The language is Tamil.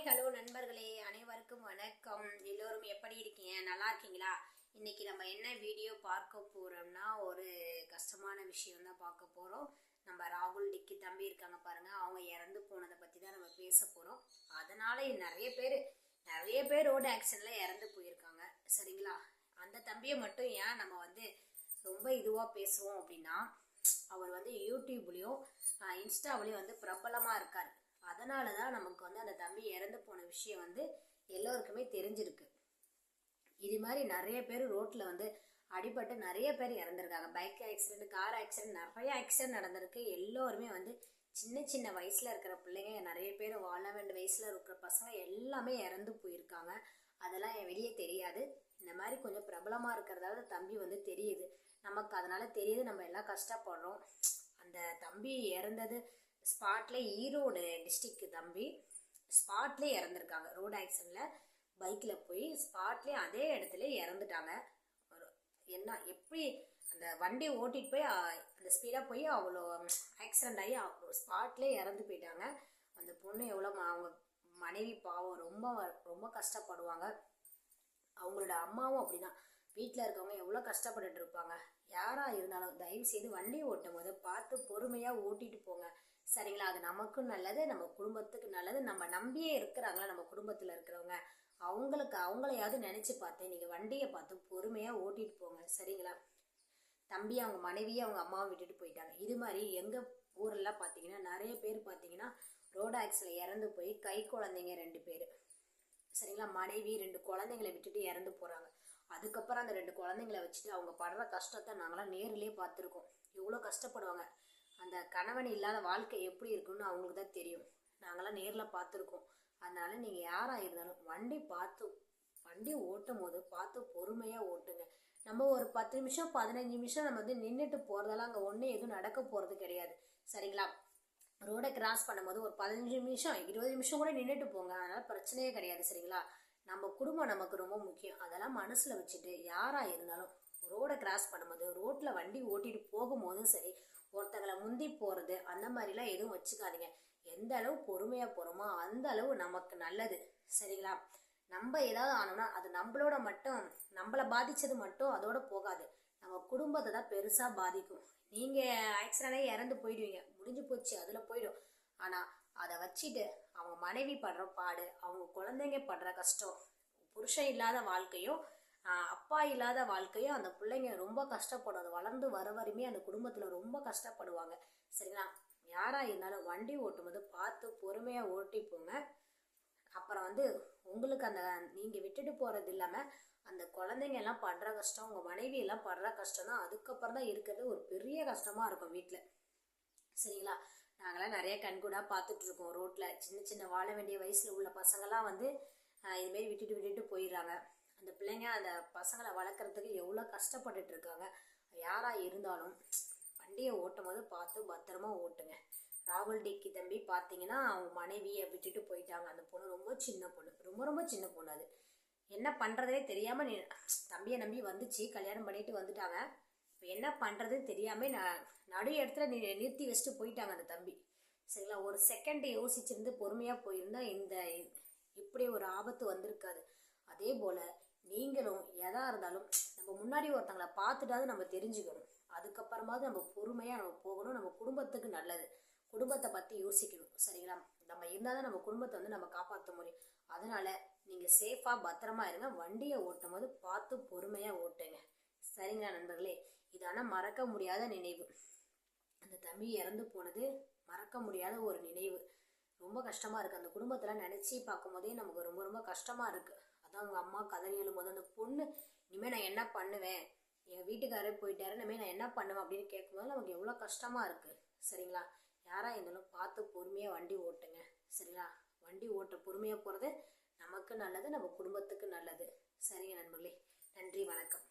ஹாய் ஹலோ நண்பர்களே. அனைவருக்கும் வணக்கம். எல்லோரும் எப்படி இருக்கீங்க? நல்லா இருக்கீங்களா? இன்னைக்கு நம்ம என்ன வீடியோ பார்க்க போறோம்னா ஒரு கஷ்டமான விஷயம் தான் பார்க்க போறோம். நம்ம ராகுல் டிக்கி தம்பி இருக்காங்க பாருங்க. அவங்க இறந்து போனதை பத்தி தான் நம்ம பேச போறோம். அதனால நிறைய பேர் நிறைய பேர் ரோடு ஆக்சிடென்ட்ல இறந்து போயிருக்காங்க. சரிங்களா? அந்த தம்பியை மட்டும் ஏன் நம்ம வந்து ரொம்ப இதுவா பேசுவோம் அப்படின்னா அவர் வந்து யூடியூப்லயும் இன்ஸ்டாவிலையும் வந்து பிரபலமா இருக்காரு. அதனால தான் நமக்கு வந்து அந்த தம்பி இறந்து போன விஷயம் வந்து எல்லோருக்குமே தெரிஞ்சிருக்கு. இது மாதிரி நிறைய பேர் ரோட்டில் வந்து அடிபட்டு நிறைய பேர் இறந்துருக்காங்க. பைக் ஆக்சிடென்ட் கார் ஆக்சிடென்ட் நிறைய ஆக்சிடென்ட் நடந்திருக்கு. எல்லோருமே வந்து சின்ன சின்ன வயசில் இருக்கிற பிள்ளைங்க நிறைய பேர் வாழ வேண்டிய வயசில் இருக்கிற பசங்க எல்லாமே இறந்து போயிருக்காங்க. அதெல்லாம் என் வெளியே தெரியாது. இந்த மாதிரி கொஞ்சம் பிரபலமாக இருக்கிறதால தம்பி வந்து தெரியுது. நமக்கு அதனால தெரியுது. நம்ம எல்லாம் கஷ்டப்படுறோம். அந்த தம்பி இறந்தது ஸ்பாட்ல ஈரோடு டிஸ்ட்ரிக்ட் தம்பி ஸ்பாட்லேயே இறந்துருக்காங்க. ரோடு ஆக்சிடென்ட்ல பைக்கில் போய் ஸ்பாட்லேயே அதே இடத்துல இறந்துட்டாங்க. என்ன எப்படி அந்த வண்டி ஓட்டிட்டு போய் அந்த ஸ்பீடாக போய் அவ்வளோ ஆக்சிடென்ட் ஆகி ஸ்பாட்லேயே இறந்து போயிட்டாங்க. அந்த பொண்ணு எவ்வளோ அவங்க மனைவி பாவம் ரொம்ப ரொம்ப கஷ்டப்படுவாங்க. அவங்களோட அம்மாவும் அப்படிதான். வீட்டில் இருக்கவங்க எவ்வளோ கஷ்டப்பட்டுட்டு இருப்பாங்க. யாராக இருந்தாலும் தயவு செய்து வண்டி ஓட்டும் போது பார்த்து பொறுமையாக ஓட்டிட்டு போங்க. சரிங்களா? அது நமக்கும் நல்லது நம்ம குடும்பத்துக்கு நல்லது. நம்ம நம்பியே இருக்கிறாங்களா? நம்ம குடும்பத்தில் இருக்கிறவங்க. அவங்களுக்கு அவங்களையாவது நினச்சி பார்த்து நீங்கள் வண்டியை பார்த்து பொறுமையாக ஓட்டிட்டு போங்க. சரிங்களா? தம்பி அவங்க மனைவியை அவங்க அம்மாவை விட்டுட்டு போயிட்டாங்க. இது மாதிரி எங்கள் ஊரெல்லாம் பார்த்தீங்கன்னா நிறைய பேர் பார்த்தீங்கன்னா ரோடு ஆக்சில் இறந்து போய் கை குழந்தைங்க ரெண்டு பேர். சரிங்களா? மனைவி ரெண்டு குழந்தைங்களை விட்டுட்டு இறந்து போகிறாங்க அதுக்கப்புறம் அந்த ரெண்டு குழந்தைங்களை வச்சுட்டு அவங்க படுற கஷ்டத்தை நாங்களாம் நேரிலே பார்த்துருக்கோம். எவ்வளோ கஷ்டப்படுவாங்க. அந்த கணவன் இல்லாத வாழ்க்கை எப்படி இருக்குன்னு அவங்களுக்கு தான் தெரியும். நாங்களாம் நேரில் பார்த்துருக்கோம். அதனால நீங்கள் யாராக இருந்தாலும் வண்டி பார்த்து வண்டி ஓட்டும் போது பார்த்து பொறுமையாக ஓட்டுங்க. நம்ம ஒரு பத்து நிமிஷம் பதினஞ்சு நிமிஷம் நம்ம வந்து நின்றுட்டு போகிறதால அங்கே ஒன்றும் எதுவும் நடக்க போகிறது கிடையாது. சரிங்களா? ரோடை கிராஸ் பண்ணும்போது ஒரு பதினஞ்சு நிமிஷம் இருபது நிமிஷம் கூட நின்றுட்டு போங்க. அதனால் பிரச்சனையே கிடையாது சரிங்களா? நம்ம குடும்பம் நமக்கு ரொம்ப முக்கியம். அதெல்லாம் மனசில் வச்சுட்டு யாராக இருந்தாலும் ரோடை கிராஸ் பண்ணும்போது ரோட்டில் வண்டி ஓட்டிட்டு போகும்போதும் சரி ஒருத்தங்களை முந்தி போகிறது அந்த மாதிரிலாம் எதுவும் வச்சுக்காதீங்க. எந்த அளவு பொறுமையாக போகிறோமோ அந்த அளவு நமக்கு நல்லது. சரிங்களா? நம்ம ஏதாவது ஆனோம்னா அது நம்மளோட மட்டும் நம்மளை பாதிச்சது மட்டும் அதோட போகாது. நம்ம குடும்பத்தை தான் பெருசாக பாதிக்கும். நீங்கள் ஆக்சிடென்டே இறந்து போயிடுவீங்க. முடிஞ்சு போச்சு அதில் போயிடும். ஆனால் அதை வச்சுட்டு அவங்க மனைவி படுற பாடு அவங்க குழந்தைங்க படுற கஷ்டம் புருஷன் இல்லாத வாழ்க்கையும் அப்பா இல்லாத வாழ்க்கையும் அந்த பிள்ளைங்க ரொம்ப கஷ்டப்படும். அது வளர்ந்து வர வரையுமே அந்த குடும்பத்தில் ரொம்ப கஷ்டப்படுவாங்க. சரிங்களா? யாராக இருந்தாலும் வண்டி ஓட்டும்போது பார்த்து பொறுமையாக ஓட்டி போங்க அப்புறம் வந்து உங்களுக்கு அந்த நீங்கள் விட்டுட்டு போகிறது இல்லாமல் அந்த குழந்தைங்க எல்லாம் படுற கஷ்டம் உங்கள் மனைவி எல்லாம் படுற கஷ்டம் தான். அதுக்கப்புறம் தான் இருக்கிறது ஒரு பெரிய கஷ்டமாக இருக்கும் வீட்டில் சரிங்களா? நாங்களாம் நிறைய கண்கூடாக பார்த்துட்டு இருக்கோம் ரோட்டில் சின்ன சின்ன வாழ வேண்டிய வயசில் உள்ள பசங்கள்லாம் வந்து இதுமாரி விட்டுட்டு விட்டுட்டு போயிடுறாங்க. அந்த பிள்ளைங்க அந்த பசங்களை வளர்க்குறதுக்கு எவ்வளோ கஷ்டப்பட்டுட்டு இருக்காங்க. யாராக இருந்தாலும் வண்டியை ஓட்டும் போது பார்த்து பத்திரமா ஓட்டுங்க. ராகுல் டிக்கி தம்பி பார்த்தீங்கன்னா அவங்க மனைவியை விட்டுட்டு போயிட்டாங்க. அந்த பொண்ணு ரொம்ப சின்ன பொண்ணு. ரொம்ப ரொம்ப சின்ன பொண்ணு அது. என்ன பண்ணுறதே தெரியாமல் நீ தம்பியை நம்பி வந்துச்சு. கல்யாணம் பண்ணிட்டு வந்துட்டாங்க. இப்போ என்ன பண்ணுறது தெரியாமல் நான் நடு இடத்துல நீ நிறுத்தி வச்சுட்டு போயிட்டாங்க அந்த தம்பி. சரிங்களா? ஒரு செகண்ட் யோசிச்சிருந்து பொறுமையாக போயிருந்தா இந்த இப்படி ஒரு ஆபத்து வந்திருக்காது. அதே போல் நீங்களும் எதா இருந்தாலும் நம்ம முன்னாடி ஒருத்தங்களை பார்த்துட்டாவது நம்ம தெரிஞ்சுக்கணும். அதுக்கப்புறமாவது நம்ம பொறுமையாக நம்ம போகணும். நம்ம குடும்பத்துக்கு நல்லது. குடும்பத்தை பற்றி யோசிக்கணும். சரிங்களா? நம்ம இருந்தால் தான் நம்ம குடும்பத்தை வந்து நம்ம காப்பாற்ற முடியும். அதனால நீங்கள் சேஃபாக பத்திரமா இருங்க. வண்டியை ஓட்டும் போது பார்த்து பொறுமையாக ஓட்டுங்க. சரிங்களா நண்பர்களே? இது ஆனால் மறக்க முடியாத நினைவு. அந்த தம்பி இறந்து போனது மறக்க முடியாத ஒரு நினைவு. ரொம்ப கஷ்டமா இருக்கு. அந்த குடும்பத்தில் நினைச்சு பார்க்கும்போதே நமக்கு ரொம்ப ரொம்ப கஷ்டமா இருக்கு. அதான் அவங்க அம்மா கதறி எழும்போது அந்த பொண்ணு இனிமேல் நான் என்ன பண்ணுவேன்? எங்கள் வீட்டுக்காரே போயிட்டாரு இனிமேல் நான் என்ன பண்ணுவேன்? அப்படின்னு கேட்கும்போது நமக்கு எவ்வளோ கஷ்டமா இருக்கு. சரிங்களா? யாரா இருந்தாலும் பார்த்து பொறுமையாக வண்டி ஓட்டுங்க. சரிங்களா? வண்டி ஓட்ட பொறுமையாக போகிறது நமக்கு நல்லது நம்ம குடும்பத்துக்கு நல்லது. சரிங்க நண்பர்களே நன்றி வணக்கம்.